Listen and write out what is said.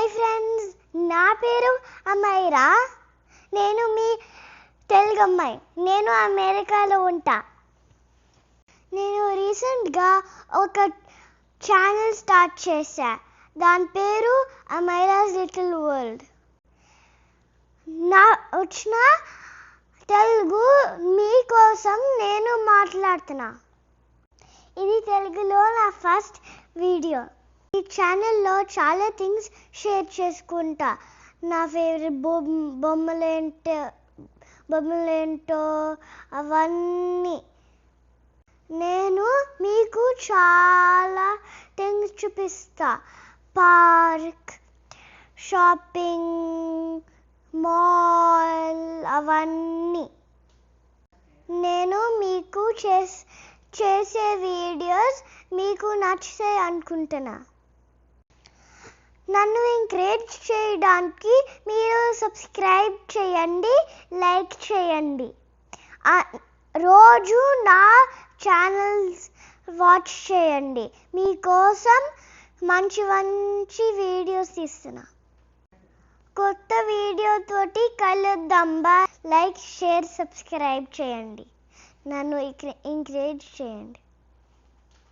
Hi friends నా పేరు అమ్మాయిరా నేను మీ తెలుగు అమ్మాయి. నేను అమెరికాలో ఉంటా. నేను రీసెంట్గా ఒక ఛానల్ స్టార్ట్ చేశా. దాని పేరు అమైరాస్ లిటిల్ వరల్డ్. నా వచ్చిన తెలుగు మీకోసం నేను మాట్లాడుతున్నా. ఇది తెలుగులో నా ఫస్ట్ వీడియో. ఈ ఛానల్లో చాలా థింగ్స్ షేర్ చేసుకుంటా. నా ఫేవరెట్ బొమ్ బొమ్మలేంటో బొమ్మలేంటో అవన్నీ. నేను మీకు చాలా థింగ్స్ చూపిస్తా. పార్క్ షాపింగ్ మాల్ అవన్నీ. నేను మీకు చేస్ చేసే వీడియోస్ మీకు నచ్చుతాయి అనుకుంటున్నా. నన్ను ఎంకరేజ్ చేయడానికి మీరు సబ్స్క్రైబ్ చేయండి లైక్ చేయండి. రోజు నా ఛానల్స్ వాచ్ చేయండి. మీకోసం మంచి మంచి వీడియోస్ తీస్తున్నా. కొత్త వీడియోతోటి కలుద్దాం బా. లైక్ షేర్ సబ్స్క్రైబ్ చేయండి. నన్ను ఎంకరేజ్ చేయండి.